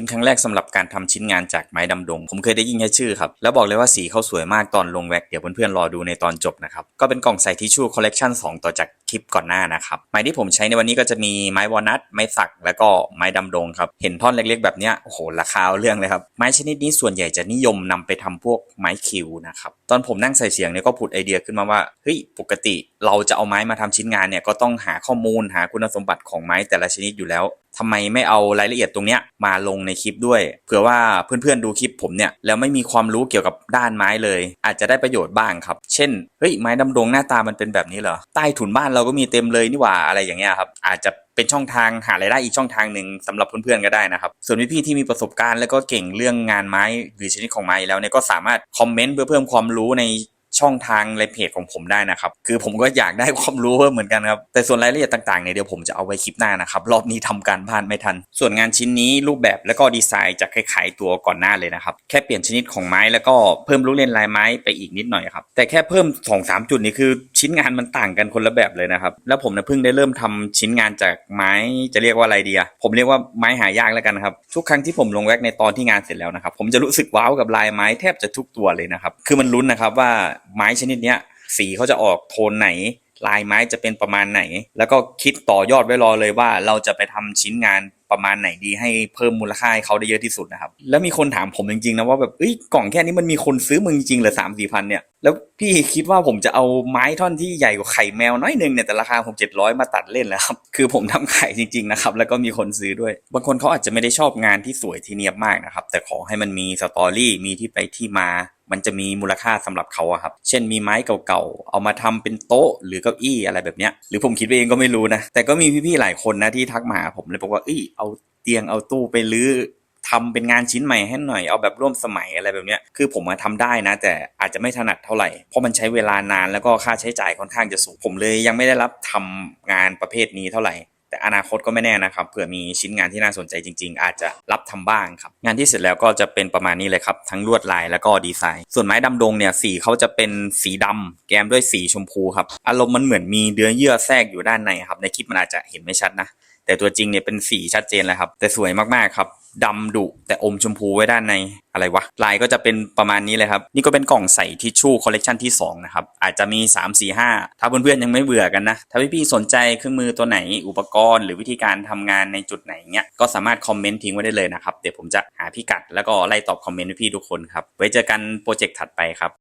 เป็นครั้งแรกสำหรับการทำชิ้นงานจากไม้ดำดง ผมเคยได้ยินแค่ชื่อครับ แล้วบอกเลยว่าสีเขาสวยมากตอนลงแว็กเดี๋ยวเพื่อนๆรอดูในตอนจบนะครับ ก็เป็นกล่องใส่ทิชชู่คอลเลกชัน2ต่อจาก คลิปก่อนหน้านะครับ ไม้ที่ผมใช้ในวันนี้ก็จะมีไม้วอลนัทไม้สัก แล้วก็ไม้ดำดงครับ เห็นท่อนเล็กๆ แบบเนี้ยโอ้โหราคาเรื่องเลยครับ ไม้ชนิดนี้ส่วนใหญ่จะนิยมนำไปทำพวกไม้คิวนะครับตอนผมนั่งใส่เสียงเนี่ยก็ผุดไอเดียขึ้นมาว่าเฮ้ยปกติเราจะเอาไม้มาทำชิ้นงานเนี่ยก็ต้องหาข้อมูลหาคุณสมบัติของไม้แต่ละชนิดอยู่แล้วทำไมไม่เอารายละเอียดตรงเนี้ยมาลงในคลิปด้วยเผื่อว่าเพื่อนๆดูคลิปผมเนี่ยแล้วไม่มีความรู้เกี่ยวกับด้านไม้เลย อาจจะได้ประโยชน์บ้างครับ เช่นเฮ้ยไม้ดำดงหน้าตามันเป็นแบบนี้เหรอใต้ถุนบ้านเราราก็มีเต็มเลยนี่หว่าอะไรอย่างเงี้ยครับอาจจะเป็นช่องทางหารายได้อีกช่องทางหนึ่งสำหรับเพื่อนๆก็ได้นะครับ ส่วนพี่ๆที่มีประสบการณ์แล้วก็เก่งเรื่องงานไม้หรือชนิดของไม้แล้วเนี่ยก็สามารถคอมเมนต์เพื่อเพิ่มความรู้ใน ช่องทางในเพจของผมได้นะครับ คือผมก็อยากได้ความรู้เพิ่มเหมือนกันครับ แต่ส่วนรายละเอียดต่างๆเนี่ยเดี๋ยวผมจะเอาไว้คลิปหน้านะครับ รอบนี้ทำการบ้านไม่ทัน ส่วนงานชิ้นนี้รูปแบบแล้วก็ดีไซน์จะคล้ายๆตัวก่อนหน้าเลยนะครับ แค่เปลี่ยนชนิดของไม้แล้วก็เพิ่มลูกเล่นลายไม้ไปอีกนิดหน่อยครับ แต่แค่เพิ่ม2อสจุดนี้คือชิ้นงานมันต่างกันคนละแบบเลยนะครับ แล้วผมเนี่ยเพิ่งได้เริ่มทำชิ้นงานจากไม้จะเรียกว่าอะไรดีอะผมเรียกว่าไม้หายากแล้วกันครับ ทุกครั้งที่ผมลงแว็กในตอนที่งานเสร็จแล้วนะครับ ผมจะรู้สึกว้าวกับลายไม้แทบจะทุกตัวเลยนะครับ คือมันลุ้นนะครับว่าไม้ชนิดเนี้ยสีเขาจะออกโทนไหน ลายไม้จะเป็นประมาณไหน แล้วก็คิดต่อยอดไว้รอเลยว่าเราจะไปทำชิ้นงานประมาณไหนดีให้เพิ่มมูลค่าให้เขาได้เยอะที่สุดนะครับ แล้วมีคนถามผมจริงๆนะว่าแบบเอ้ยกล่องแค่นี้มันมีคนซื้อมึงจริงๆเหรอสามสี่พันเนี่ย แล้วพี่คิดว่าผมจะเอาไม้ท่อนที่ใหญ่กว่าไข่แมวน้อยหนึงเนี่ยแต่ราคาผมเจ็ดร้อยมาตัดเล่นแล้วครับ คือผมทำขายจริงๆนะครับ แล้วก็มีคนซื้อด้วย บางคนเขาอาจจะไม่ได้ชอบงานที่สวยที่เนียบมากนะครับ แต่ขอให้มันมีสตอรี่มีที่ไปที่มา มันจะมีมูลค่าสำหรับเขาอะครับ เช่นมีไม้เก่าๆ เอามาทำเป็นโต๊ะหรือเก้าอี้อะไรแบบเนี้ย หรือผมคิดไปเองก็ไม่รู้นะ แต่ก็มีพี่ๆหลายคนนะที่ทักมาหาผมเลยบอกว่าเอ้ยเอาเตียงเอาตู้ไปรื้อทำเป็นงานชิ้นใหม่ให้หน่อยเอาแบบร่วมสมัยอะไรแบบเนี้ยคือผมมาทำได้นะ แต่อาจจะไม่ถนัดเท่าไหร่ เพราะมันใช้เวลานานแล้วก็ค่าใช้จ่ายค่อนข้างจะสูง ผมเลยยังไม่ได้รับทำงานประเภทนี้เท่าไหร่ แต่อนาคตก็ไม่แน่นะครับเผื่อมีชิ้นงานที่น่าสนใจจริง ๆ อาจจะรับทำบ้างครับงานที่เสร็จแล้วก็จะเป็นประมาณนี้เลยครับทั้งลวดลายแล้วก็ดีไซน์ ส่วนไม้ดำดงเนี่ยสีเขาจะเป็นสีดำแกมด้วยสีชมพูครับอารมณ์มันเหมือนมีเนื้อเยื่อแทรกอยู่ด้านในครับในคลิปมันอาจจะเห็นไม่ชัดนะแต่ตัวจริงเนี่ยเป็นสีชัดเจนเลยครับแต่สวยมากๆครับ ดำดุแต่อมชมพูไว้ด้านในอะไรวะลายก็จะเป็นประมาณนี้เลยครับ นี่ก็เป็นกล่องใส่ทิชชู่คอลเลกชันที่2นะครับอาจจะมี 3 4 5 ถ้าเพื่อนๆยังไม่เบื่อกันนะ ถ้าพี่ๆสนใจเครื่องมือตัวไหนอุปกรณ์ หรือวิธีการทำงานในจุดไหนเนี้ยก็สามารถคอมเมนต์ทิ้งไว้ได้เลยนะครับ เดี๋ยวผมจะหาพิกัดแล้วก็ไล่ตอบคอมเมนต์พี่ทุกคนครับไว้เจอกันโปรเจกต์ถัดไปครับ